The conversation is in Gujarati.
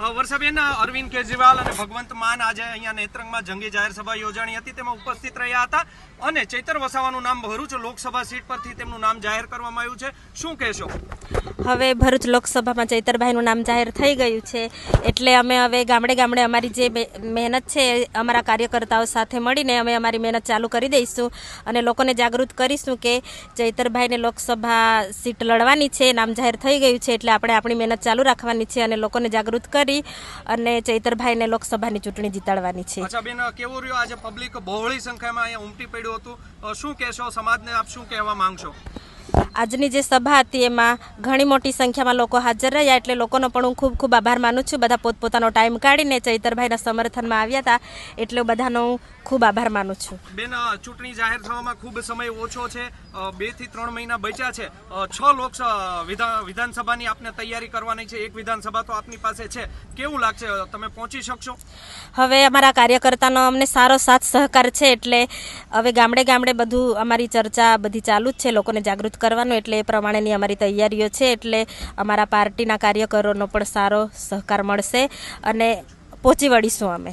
વર્ષાબેન અરવિંદ કેજરીવાલ અને ભગવંત માન આજે અહીંયા નેત્રંગમાં જંગી જાહેર સભા યોજાણી હતી. તેમાં ઉપસ્થિત રહ્યા હતા અને ચૈતર વસાવાનું નામ ભરૂચ લોકસભા સીટ પરથી તેમનું નામ જાહેર કરવામાં આવ્યું છે. શું કહેશો? હવે ભરૂચ લોકસભામાં ચૈતરભાઈનું નામ જાહેર થઈ ગયું છે. એટલે અમે હવે ગામડે ગામડે અમારી જે મહેનત છે અમારા કાર્યકર્તાઓ સાથે મળીને અમે અમારી મહેનત ચાલુ કરી દઈશું અને લોકોને જાગૃત કરીશું કે ચૈતરભાઈને લોકસભા સીટ લડવાની છે, નામ જાહેર થઈ ગયું છે, એટલે આપણે આપણી મહેનત ચાલુ રાખવાની છે અને લોકોને જાગૃત કરી અને ચૈતરભાઈને લોકસભાની ચૂંટણી જીતાડવાની છે. અચ્છા બેન કેવું રહ્યું આજે પબ્લિક બહોળી સંખ્યામાં અહીંયા ઉમટી પડ્યું હતું? શું કહેશો? સમાજને આપ શું કહેવા માંગશો? આજની જે સભા હતી એમાં ઘણી મોટી સંખ્યામાં લોકો હાજર રહ્યા એટલે લોકોનો પણ હું ખૂબ ખૂબ આભાર માનું છું. બધા પોતપોતાનો ટાઈમ કાઢીને ચૈતરભાઈના સમર્થનમાં આવ્યા હતા. એટલે બધાનો હું ખૂબ આભાર માનું છું. બેન ચૂંટણી જાહેર થવામાં ખૂબ સમય ઓછો છે. બેથી ત્રણ મહિના બચ્યા છે. છ લોક વિધાન વિધાનસભાની આપને તૈયારી કરવાની છે. એક વિધાનસભા તો આપની પાસે છે. કેવું લાગશે? તમે પહોંચી શકશો? હવે અમારા કાર્યકર્તાનો અમને સારો સાથ સહકાર છે એટલે હવે ગામડે ગામડે બધું અમારી ચર્ચા બધી ચાલુ જ છે. લોકોને જાગૃત કરવાનું એટલે એ પ્રમાણેની અમારી તૈયારીઓ છે એટલે અમારા પાર્ટીના કાર્યકરોનો પણ સારો સહકાર મળશે અને પહોંચી વળીશું અમે.